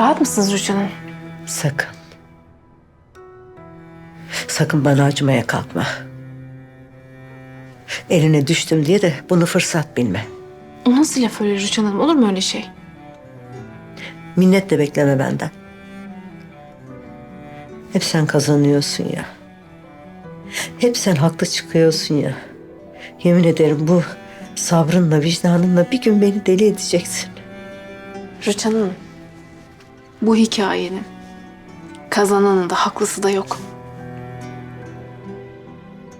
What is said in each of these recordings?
Rahat mısınız Rüçhan Hanım? Sakın. Sakın bana acımaya kalkma. Eline düştüm diye de bunu fırsat bilme. O nasıl laf öyle Rüçhan Hanım? Olur mu öyle şey? Minnet de bekleme benden. Hep sen kazanıyorsun ya. Hep sen haklı çıkıyorsun ya. Yemin ederim bu sabrınla, vicdanınla bir gün beni deli edeceksin. Rüçhan Hanım. Bu hikayenin kazananı da haklısı da yok.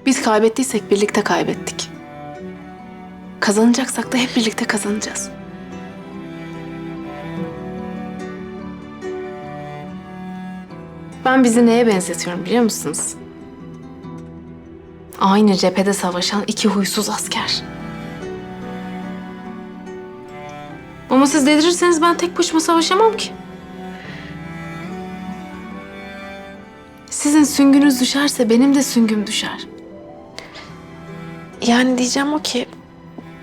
Biz kaybettiysek birlikte kaybettik. Kazanacaksak da hep birlikte kazanacağız. Ben bizi neye benzetiyorum biliyor musunuz? Aynı cephede savaşan iki huysuz asker. Ama siz delirirseniz ben tek başıma savaşamam ki. Sizin süngünüz düşerse benim de süngüm düşer. Yani diyeceğim o ki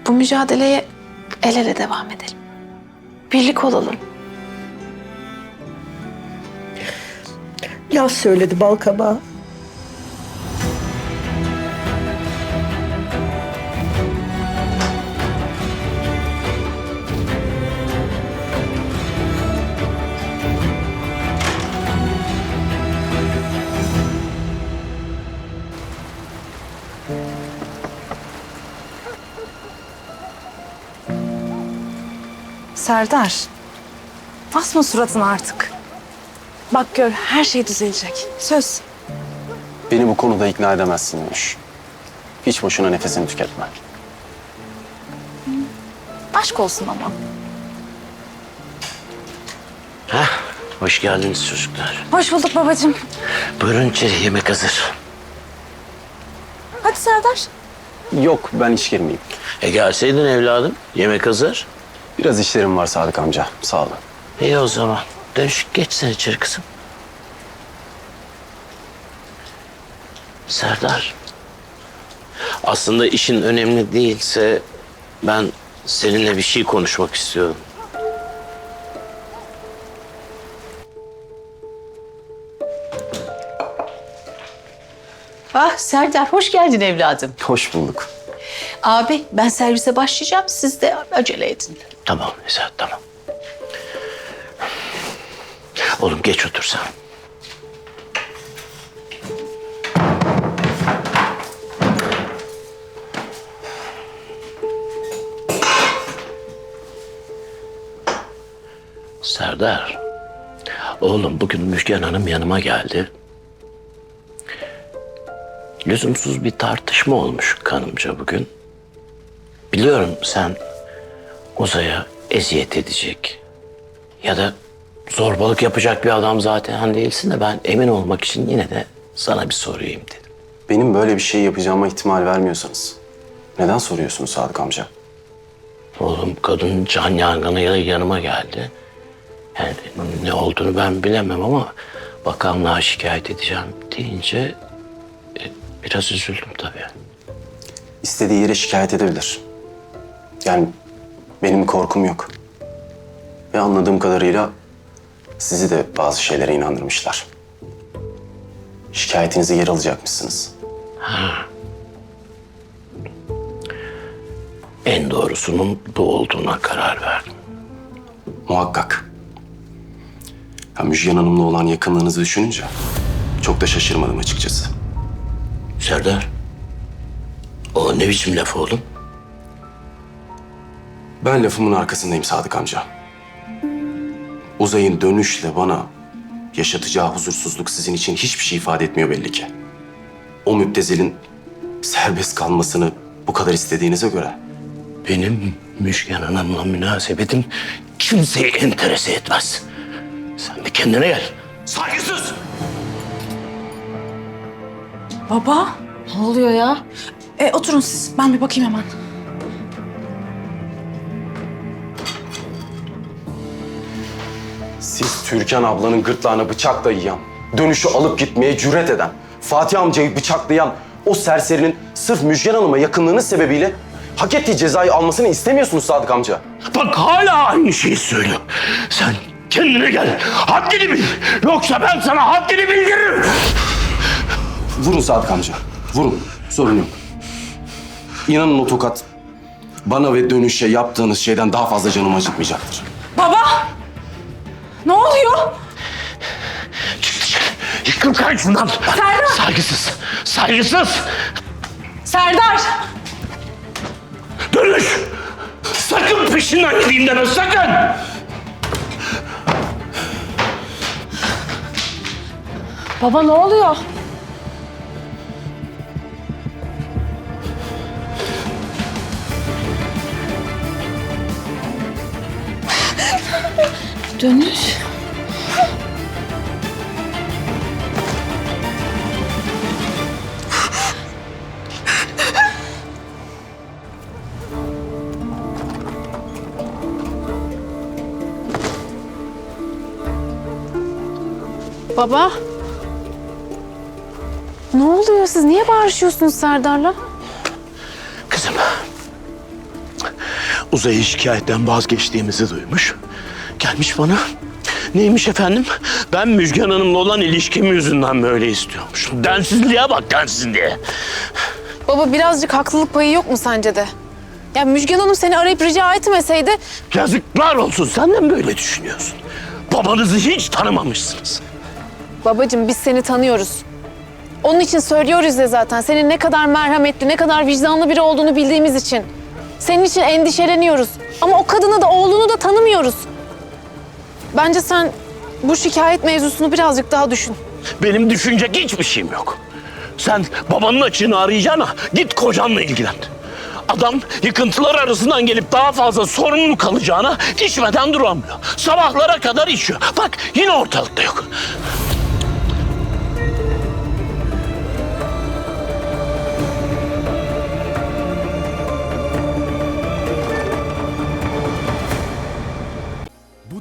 bu mücadeleye el ele devam edelim. Birlik olalım. Laf söyledi bal Serdar, basma suratını artık. Bak gör her şey düzelecek. Söz. Beni bu konuda ikna edemezsin demiş. Hiç boşuna nefesini tüketme. Aşk olsun ama. Hoş geldiniz çocuklar. Hoş bulduk babacığım. Buyurun içeri yemek hazır. Hadi Serdar. Yok ben hiç girmeyeyim. E gelseydin evladım. Yemek hazır. Biraz işlerim var Sadık amca. Sağ olun. İyi o zaman. Dönüş geç sen içeri kızım. Serdar. Aslında işin önemli değilse ben seninle bir şey konuşmak istiyorum. Ah Serdar hoş geldin evladım. Hoş bulduk. Abi ben servise başlayacağım siz de acele edin. Tamam Nezahat tamam. Oğlum geç otur. Serdar. Oğlum bugün Müjgan Hanım yanıma geldi. Lüzumsuz bir tartışma olmuş kanımca bugün. Biliyorum sen Uzay'a eziyet edecek ya da zorbalık yapacak bir adam zaten değilsin de ben emin olmak için yine de sana bir sorayım dedim. Benim böyle bir şey yapacağıma ihtimal vermiyorsanız neden soruyorsunuz Sadık amca? Oğlum kadın can yangınıyla yanıma geldi. Yani ne olduğunu ben bilemem ama bakanlığa şikayet edeceğim deyince e, biraz üzüldüm tabii. İstediği yere şikayet edebilir. Yani benim korkum yok. Ve anladığım kadarıyla sizi de bazı şeylere inandırmışlar. Şikayetinizi yer alacakmışsınız. En doğrusunun bu olduğuna karar verdim. Muhakkak. Ya Müjgan Hanım'la olan yakınlığınızı düşününce çok da şaşırmadım açıkçası. Serdar, o ne biçim laf oğlum? Ben lafımın arkasındayım Sadık amca. Uzay'ın dönüşle bana yaşatacağı huzursuzluk sizin için hiçbir şey ifade etmiyor belli ki. O müptezelin serbest kalmasını bu kadar istediğinize göre Benim Müjgan Hanım'la münasebetim kimseyi enterese etmez. Sen bir kendine gel. Saygısız! Baba. Ne oluyor ya? E, oturun siz. Ben bir bakayım hemen. Siz Türkan ablanın gırtlağına bıçak dayayan, dönüşü alıp gitmeye cüret eden, Fatih amcayı bıçaklayan o serserinin sırf Müjgan Hanım'a yakınlığınız sebebiyle hak ettiği cezayı almasını istemiyorsunuz Sadık amca. Bak hala aynı şeyi söylüyor. Sen Kendine gel. Haddini bil. Yoksa ben sana haddini bildiririm. Vurun Sadık amca. Vurun. Sorun yok. İnanın o tokat bana ve dönüşe yaptığınız şeyden daha fazla canımı acıtmayacaktır. Yıkıl karşımdan. Saygısız. Saygısız. Serdar! Dönüş. Sakın peşinden gideyim deme sakın. Baba ne oluyor? Dönüş. Baba. Ne oluyor siz? Niye bağırışıyorsunuz Serdar'la? Kızım. Uzay'ı şikayetten vazgeçtiğimizi duymuş. Gelmiş bana. Neymiş efendim? Ben Müjgan Hanım'la olan ilişkim yüzünden böyle istiyormuş. Densizliğe bak densizliğe. Baba birazcık haklılık payı yok mu sence de? Ya Müjgan Hanım seni arayıp rica etmeseydi Yazıklar olsun sen de mi böyle düşünüyorsun? Babanızı hiç tanımamışsınız. Babacığım biz seni tanıyoruz. Onun için söylüyoruz ya zaten. Senin ne kadar merhametli, ne kadar vicdanlı biri olduğunu bildiğimiz için. Senin için endişeleniyoruz. Ama o kadını da oğlunu da tanımıyoruz. Bence sen bu şikayet mevzusunu birazcık daha düşün. Benim düşünecek hiçbir şeyim yok. Sen babanın açığını arayacağına git kocanla ilgilen. Adam yıkıntılar arasından gelip daha fazla sorumlu kalacağına içmeden duramıyor. Sabahlara kadar içiyor. Bak yine ortalıkta yok.